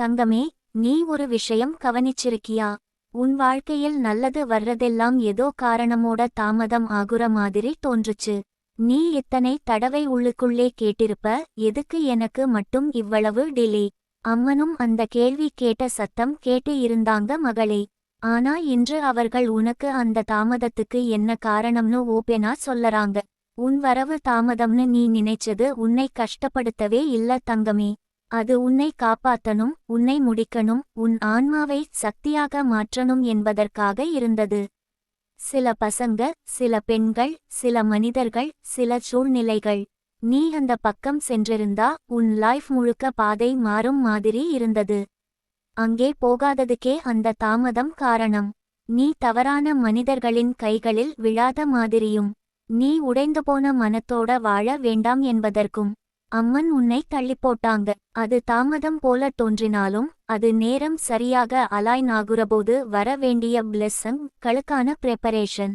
தங்கமே நீ ஒரு விஷயம் கவனிச்சிருக்கியா? உன் வாழ்க்கையில் நல்லது வர்றதெல்லாம் ஏதோ காரணமோட தாமதம் ஆகுற மாதிரி தோன்றுச்சு. நீ இத்தனை தடவை உள்ளுக்குள்ளே கேட்டிருப்ப எதுக்கு எனக்கு மட்டும் இவ்வளவு டிலே அம்மனும் அந்த கேள்வி கேட்ட சத்தம் கேட்டு இருந்தாங்க மகளே. ஆனா இன்று அவர்கள் உனக்கு அந்த தாமதத்துக்கு என்ன காரணம்னு ஓபேனா சொல்லறாங்க. உன் வரவு தாமதம்னு நீ நினைச்சது உன்னை கஷ்டப்படுத்தவே இல்ல தங்கமே. அது உன்னை காப்பாத்தனும் உன்னை முடிக்கணும் உன் ஆன்மாவை சக்தியாக மாற்றணும் என்பதற்காக இருந்தது. சில பசங்க சில பெண்கள் சில மனிதர்கள் சில சூழ்நிலைகள். நீ அந்த பக்கம் சென்றிருந்தா உன் லைஃப் முழுக்க பாதை மாறும் மாதிரி இருந்தது. அங்கே போகாததுக்கே அந்த தாமதம் காரணம். நீ தவறான மனிதர்களின் கைகளில் விழாத மாதிரியும் நீ உடைந்து போன மனத்தோட வாழ வேண்டாம் என்பதற்கும். அம்மன் உன்னை தள்ளி போட்டாங்க அது தாமதம் போல தோன்றினாலும் அது நேரம் சரியாக அலாய்ன் ஆகுறபோது வர வேண்டிய பிளெஸ்ஸங் களுக்கான ப்ரிப்பரேஷன்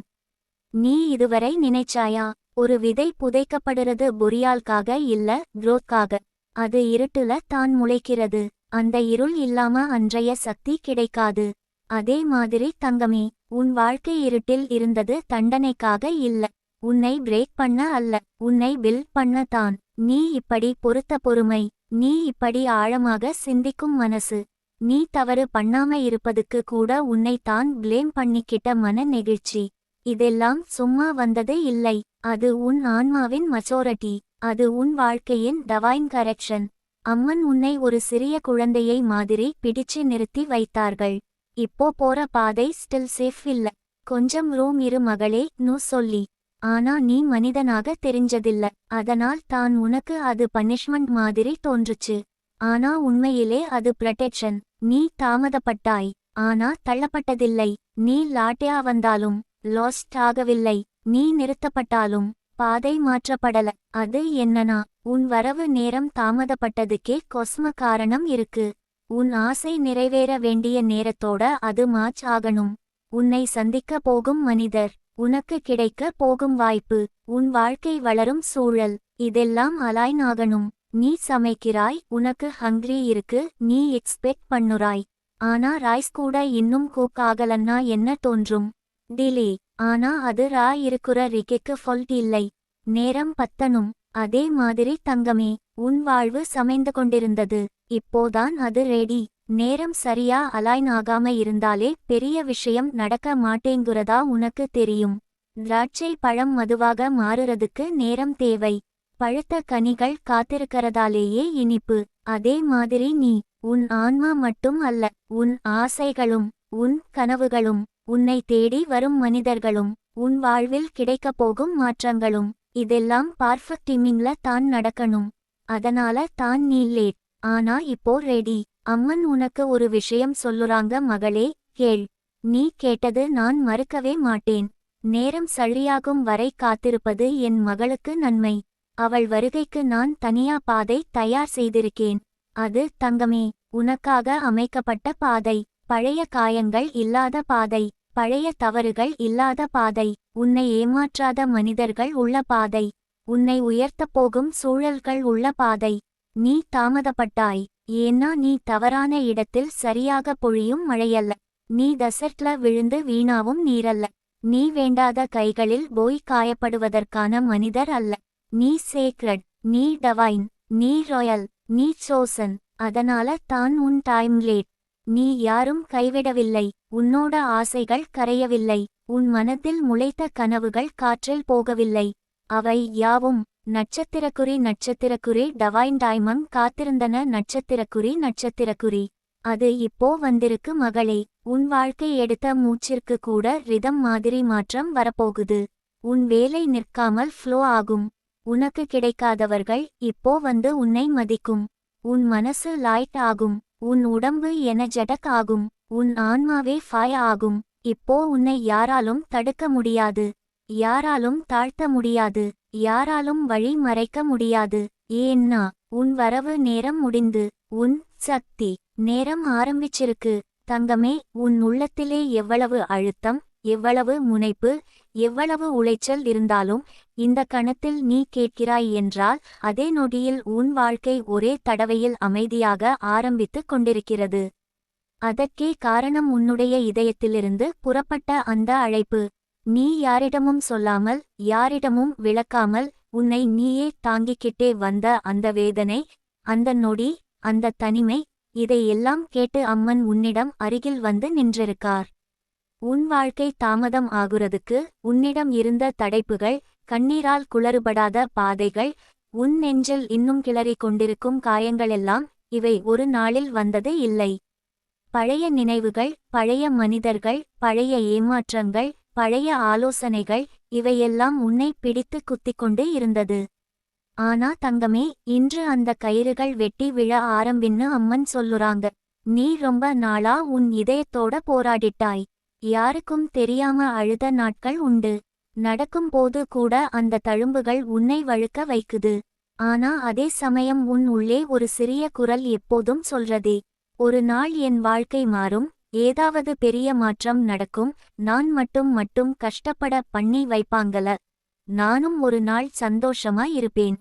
நீ இதுவரை நினைச்சாயா? ஒரு விதை புதைக்கப்படுறது பொரியால்காக இல்ல குரோத்காக அது இருட்டுல தான் முளைக்கிறது. அந்த இருள் இல்லாம அன்றைய சக்தி கிடைக்காது. அதே மாதிரி தங்கமே உன் வாழ்க்கை இருட்டில் இருந்தது தண்டனைக்காக இல்ல. உன்னை பிரேக் பண்ண அல்ல உன்னை பில்ட் பண்ண தான். நீ இப்படி பொறுத்த பொறுமை நீ இப்படி ஆழமாக சிந்திக்கும் மனசு. நீ தவறு பண்ணாம இருப்பதுக்கு கூட உன்னை தான் ப்ளேம் பண்ணிக்கிட்ட மன நெகிழ்ச்சி. இதெல்லாம் சும்மா வந்தது இல்லை அது உன் ஆன்மாவின் மச்சோரிட்டி அது உன் வாழ்க்கையின் டவைன் கரெக்ஷன் அம்மன் உன்னை ஒரு சிறிய குழந்தையை மாதிரி பிடிச்சு நிறுத்தி வைத்தார்கள். இப்போ போற பாதை ஸ்டில் சேஃப் இல்ல. கொஞ்சம் ரூம் இரு மகளே நூ சொல்லி. ஆனா நீ மனிதனாக தெரிஞ்சதில்ல. அதனால் தான் உனக்கு அது பனிஷ்மெண்ட் மாதிரி தோன்றுச்சு. ஆனா உண்மையிலே அது புரொடெக்ஷன் நீ தாமதப்பட்டாய். ஆனா தள்ளப்பட்டதில்லை. நீ லாட்டியா வந்தாலும் லாஸ்ட் ஆகவில்லை. நீ நிறுத்தப்பட்டாலும் பாதை மாற்றப்படல. அது என்னனா உன் வரவு நேரம் தாமதப்பட்டதுக்கே கொஸ்ம காரணம் இருக்கு. உன் ஆசை நிறைவேற வேண்டிய நேரத்தோட அது மாச் ஆகணும் உன்னை சந்திக்க போகும் மனிதர். உனக்கு கிடைக்க போகும் வாய்ப்பு உன் வாழ்க்கை வளரும் சூழல் இதெல்லாம் அலாய்ன் ஆகணும். நீ சமைக்கிறாய் உனக்கு ஹங்க்ரி இருக்கு நீ எக்ஸ்பெக்ட் பண்ணுறாய். ஆனா ரைஸ் கூட இன்னும் கூக் ஆகலன்னா என்ன தோன்றும்? டிலே ஆனா அது ரா இருக்குற ரிகைக்கு ஃபால்ட் இல்லை. நேரம் பத்தனும் அதே மாதிரி தங்கமே உன் வாழ்வு சமைந்து கொண்டிருந்தது. இப்போதான் அது ரெடி நேரம் சரியா அலைன் ஆகாம இருந்தாலே பெரிய விஷயம் நடக்க மாட்டேங்குறதா உனக்கு தெரியும். திராட்சை பழம் மதுவாக மாறுறதுக்கு நேரம் தேவை. பழுத்த கனிகள் காத்திருக்கிறதாலேயே இனிப்பு. அதே மாதிரி நீ உன் ஆன்மா மட்டும் அல்ல உன் ஆசைகளும் உன் கனவுகளும் உன்னை தேடி வரும் மனிதர்களும் உன் வாழ்வில் கிடைக்கப் போகும் மாற்றங்களும் இதெல்லாம் பர்ஃபெக்ட் டிமிங்ல தான் நடக்கணும். அதனால தான் நீ லேட் ஆனா இப்போ ரெடி அம்மன் உனக்கு ஒரு விஷயம் சொல்லுறாங்க மகளே கேள். நீ கேட்டது நான் மறுக்கவே மாட்டேன். நேரம் சரியாகும் வரை காத்திருப்பது என் மகளுக்கு நன்மை. அவள் வருகைக்கு நான் தனியா பாதை தயார் செய்திருக்கேன். அது தங்கமே உனக்காக அமைக்கப்பட்ட பாதை. பழைய காயங்கள் இல்லாத பாதை. பழைய தவறுகள் இல்லாத பாதை. உன்னை ஏமாற்றாத மனிதர்கள் உள்ள பாதை. உன்னை உயர்த்தப் போகும் சூழல்கள் உள்ள பாதை. நீ தாமதப்பட்டாய். ஏன்னா நீ தவறான இடத்தில் சரியாக பொழியும் மழையல்ல. நீ டெசர்ட்ல விழுந்து வீணாவும் நீரல்ல. நீ வேண்டாத கைகளில் போய் காயப்படுவதற்கான மனிதர் அல்ல. நீ சேக்ரட் நீ டவைன் நீ ராயல் நீ சோசன் அதனால தான் உன் டைம் லேட் நீ யாரும் கைவிடவில்லை. உன்னோட ஆசைகள் கரையவில்லை. உன் மனத்தில் முளைத்த கனவுகள் காற்றில் போகவில்லை. அவை யாவும் நட்சத்திரக்குறி நட்சத்திரக்குறி டவைன் டைமம் காத்திருந்தன நட்சத்திரக்குறி நட்சத்திரக்குறி. அது இப்போ வந்திருக்கு மகளே. உன் வாழ்க்கை எடுத்த மூச்சிற்கு கூட ரிதம் மாதிரி மாற்றம் வரப்போகுது. உன் வேலை நிற்காமல் ஃப்ளோ ஆகும். உனக்கு கிடைக்காதவர்கள் இப்போ வந்து உன்னை மதிக்கும். உன் மனசு லைட் ஆகும். உன் உடம்பு எனர்ஜெட்டக் ஆகும். உன் ஆன்மாவே ஃபய ஆகும். இப்போ உன்னை யாராலும் தடுக்க முடியாது. யாராலும் தாழ்த்த முடியாது. யாராலும் வழி மறைக்க முடியாது. ஏன்னா உன் வரவு நேரம் முடிந்து உன் சக்தி நேரம் ஆரம்பிச்சிருக்கு. தங்கமே உன் உள்ளத்திலே எவ்வளவு அழுத்தம் எவ்வளவு முனைப்பு எவ்வளவு உளைச்சல் இருந்தாலும் இந்த கணத்தில் நீ கேட்கிறாய் என்றால் அதே நொடியில் உன் வாழ்க்கை ஒரே தடவையில் அமைதியாக ஆரம்பித்துக் கொண்டிருக்கிறது. அதற்கே காரணம் உன்னுடைய இதயத்திலிருந்து புறப்பட்ட அந்த அழைப்பு. நீ யாரிடமும் சொல்லாமல் யாரிடமும் விளக்காமல் உன்னை நீயே தாங்கிக்கிட்டே வந்த அந்த வேதனை அந்த நொடி அந்த தனிமை இதையெல்லாம் கேட்டு அம்மன் உன்னிடம் அருகில் வந்து நின்றிருக்கார். உன் வாழ்க்கை தாமதம் ஆகுறதுக்கு உன்னிடம் இருந்த தடைப்புகள் கண்ணீரால் குளறுபடாத பாதைகள் உன் நெஞ்சில் இன்னும் கிளறிக் கொண்டிருக்கும் காயங்களெல்லாம் இவை ஒரு நாளில் வந்தது இல்லை. பழைய நினைவுகள் பழைய மனிதர்கள் பழைய ஏமாற்றங்கள் பழைய ஆலோசனைகள் இவையெல்லாம் உன்னை பிடித்து குத்திக்கொண்டு இருந்தது. ஆனா தங்கமே இன்று அந்த கயிறுகள் வெட்டி விழ ஆரம்பின்னு அம்மன் சொல்லுறாங்க. நீ ரொம்ப நாளா உன் இதயத்தோட போராடிட்டாய். யாருக்கும் தெரியாம அழுத நாட்கள் உண்டு. நடக்கும் போது கூட அந்த தழும்புகள் உன்னை வழுக்க வைக்குது. ஆனா அதே சமயம் உன் உள்ளே ஒரு சிறிய குரல் எப்போதும் சொல்றதே. ஒரு நாள் என் வாழ்க்கை மாறும் ஏதாவது பெரிய மாற்றம் நடக்கும் நான் மட்டும் மட்டும் கஷ்டப்பட பண்ணி வைப்பாங்கல நானும் ஒரு நாள் சந்தோஷமா இருப்பேன்.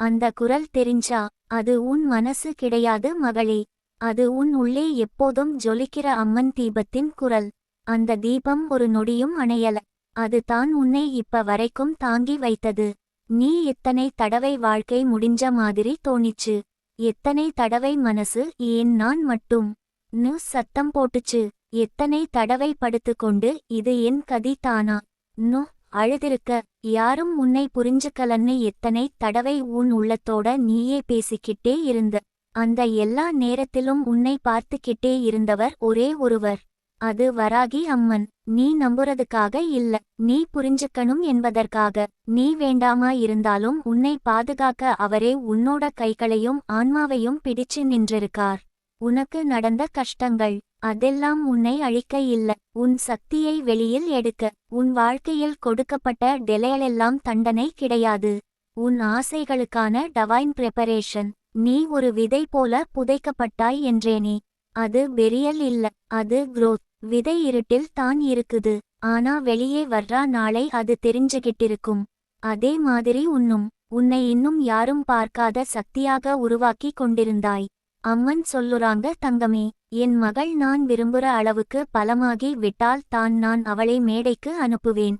அந்த குரல் தெரிஞ்சா அது உன் மனசு கிடையாது மகளே. அது உன் உள்ளே எப்போதும் ஜொலிக்கிற அம்மன் தீபத்தின் குரல். அந்த தீபம் ஒரு நொடியும் அணையல. அது தான் உன்னை இப்ப வரைக்கும் தாங்கி வைத்தது. நீ எத்தனை தடவை வாழ்க்கை முடிஞ்ச மாதிரி தோணிச்சு. எத்தனை தடவை மனசு ஏன் நான் மட்டும்? நு சத்தம் போட்டுச்சு. எத்தனை தடவை படுத்துக்கொண்டு இது என் கதி தானா? நு அழுதிருக்க. யாரும் உன்னை புரிஞ்சுக்கலன்னு எத்தனை தடவை உன் உள்ளத்தோட நீயே பேசிக்கிட்டே இருந்த. அந்த எல்லா நேரத்திலும் உன்னை பார்த்துக்கிட்டே இருந்தவர் ஒரே ஒருவர். அது வராகி அம்மன். நீ நம்புறதுக்காக இல்ல. நீ புரிஞ்சுக்கணும் என்பதற்காக. நீ வேண்டாமா இருந்தாலும் உன்னை பாதுகாக்க அவரே உன்னோட கைகளையும் ஆன்மாவையும் பிடிச்சு நின்றிருக்கார். உனக்கு நடந்த கஷ்டங்கள் அதெல்லாம் உன்னை அழிக்க இல்ல. உன் சக்தியை வெளியில் எடுக்க உன் வாழ்க்கையில் கொடுக்கப்பட்ட டெலையலெல்லாம் தண்டனை கிடையாது. உன் ஆசைகளுக்கான டவைன் பிரிப்பரேஷன் நீ ஒரு விதை போல புதைக்கப்பட்டாய் என்றேனே அது பெரியல் இல்ல அது குரோத் விதை இருட்டில் தான் இருக்குது ஆனா வெளியே வர்றா நாளை அது தெரிஞ்சுகிட்டிருக்கும். அதே மாதிரி உன்னும் உன்னை இன்னும் யாரும் பார்க்காத சக்தியாக உருவாக்கி கொண்டிருந்தாய். அம்மன் சொல்லுறாங்க தங்கமே என் மகள் நான் விரும்புற அளவுக்கு பலமாகி விட்டால் தான் நான் அவளை மேடைக்கு அனுப்புவேன்.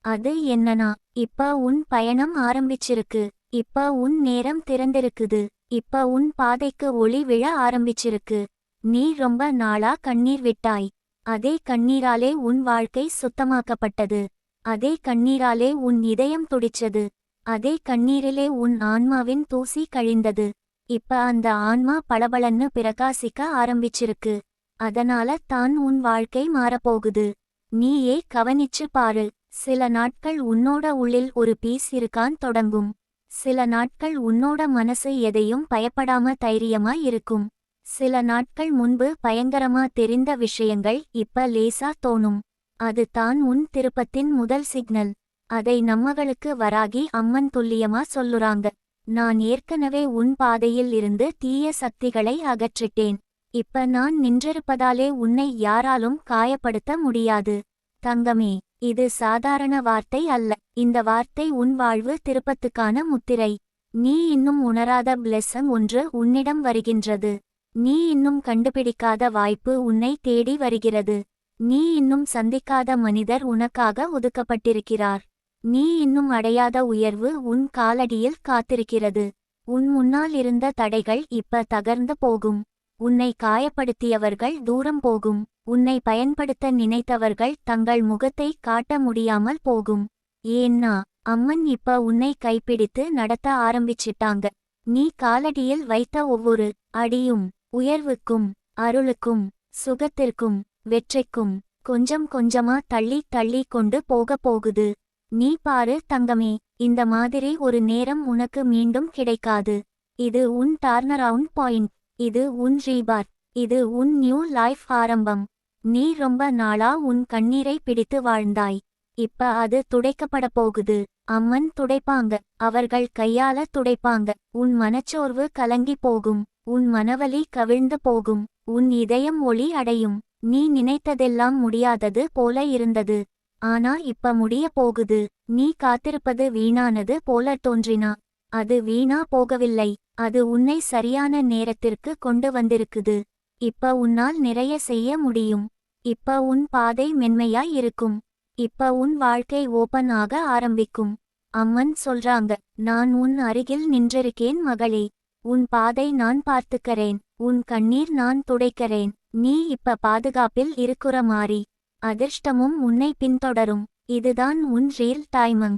அது என்னனா இப்ப உன் பயணம் ஆரம்பிச்சிருக்கு. இப்ப உன் நேரம் திறந்திருக்குது. இப்ப உன் பாதைக்கு ஒளி விழ ஆரம்பிச்சிருக்கு. நீ ரொம்ப நாளா கண்ணீர் விட்டாய். அதே கண்ணீராலே உன் வாழ்க்கை சுத்தமாக்கப்பட்டது. அதே கண்ணீராலே உன் இதயம் துடிச்சது. அதே கண்ணீரிலே உன் ஆன்மாவின் தூசி கழிந்தது. இப்ப அந்த ஆன்மா பளபளன்னு பிரகாசிக்க ஆரம்பிச்சிருக்கு. அதனால தான் உன் வாழ்க்கை மாறப்போகுது. நீயே கவனிச்சு பாரு. சில நாட்கள் உன்னோட உள்ளில் ஒரு பீஸ் இருக்கான் தொடங்கும். சில நாட்கள் உன்னோட மனசு எதையும் பயப்படாம தைரியமா இருக்கும். சில நாட்கள் முன்பு பயங்கரமா தெரிந்த விஷயங்கள் இப்ப லேசா தோணும். அது தான் உன் திருப்பத்தின் முதல் சிக்னல். அதை நம்மகளுக்கு வராகி அம்மன் துல்லியமா சொல்லுறாங்க. நான் ஏற்கனவே உன் பாதையில் இருந்து தீய சக்திகளை அகற்றிட்டேன். இப்ப நான் நின்றிருப்பதாலே உன்னை யாராலும் காயப்படுத்த முடியாது. தங்கமே இது சாதாரண வார்த்தை அல்ல. இந்த வார்த்தை உன் வாழ்வு திருப்பத்துக்கான முத்திரை. நீ இன்னும் உணராத பிளெஸ்ஸங் ஒன்று உன்னிடம் வருகின்றது. நீ இன்னும் கண்டுபிடிக்காத வாய்ப்பு உன்னை தேடி வருகிறது. நீ இன்னும் சந்திக்காத மனிதர் உனக்காக ஒதுக்கப்பட்டிருக்கிறார். நீ இன்னும் அடையாத உயர்வு உன் காலடியில் காத்திருக்கிறது. உன் முன்னால் இருந்த தடைகள் இப்ப தகர்ந்து போகும். உன்னை காயப்படுத்தியவர்கள் தூரம் போகும். உன்னை பயன்படுத்த நினைத்தவர்கள் தங்கள் முகத்தை காட்ட முடியாமல் போகும். ஏன்னா அம்மன் இப்ப உன்னை கைப்பிடித்து நடத்த ஆரம்பிச்சிட்டாங்க. நீ காலடியில் வைத்த ஒவ்வொரு அடியும் உயர்வுக்கும் அருளுக்கும் சுகத்திற்கும் வெற்றிக்கும் கொஞ்சம் கொஞ்சமா தள்ளி தள்ளி கொண்டு போக போகுது. நீ பாரு தங்கமே இந்த மாதிரி ஒரு நேரம் உனக்கு மீண்டும் கிடைக்காது. இது உன் டர்னரவுண்ட் பாயிண்ட் இது உன் ரீபார் இது உன் நியூ லைஃப் ஆரம்பம். நீ ரொம்ப நாளா உன் கண்ணீரை பிடித்து வாழ்ந்தாய். இப்ப அது துடைக்கப்பட போகுது. அம்மன் துடைப்பாங்க. அவர்கள் கையால துடைப்பாங்க. உன் மனச்சோர்வு கலங்கி போகும். உன் மனவலி கவிழ்ந்து போகும். உன் இதயம் ஒளி அடையும். நீ நினைத்ததெல்லாம் முடியாதது போல இருந்தது. ஆனா இப்ப முடிய போகுது. நீ காத்திருப்பது வீணானது போல தோன்றினா. அது வீணா போகவில்லை. அது உன்னை சரியான நேரத்திற்கு கொண்டு வந்திருக்குது. இப்ப உன்னால் நிறைய செய்ய முடியும். இப்ப உன் பாதை மென்மையாய் இருக்கும். இப்ப உன் வாழ்க்கை ஓபன் ஆக ஆரம்பிக்கும். அம்மன் சொல்றாங்க நான் உன் அருகில் நின்றிருக்கேன் மகளே. உன் பாதை நான் பார்த்துக்கறேன். உன் கண்ணீர் நான் துடைக்கிறேன். நீ இப்ப பாதுகாப்பில் இருக்குற மாறி. அதிர்ஷ்டமும் உன்னை பின்தொடரும். இதுதான் உன் ரியல் டைமங்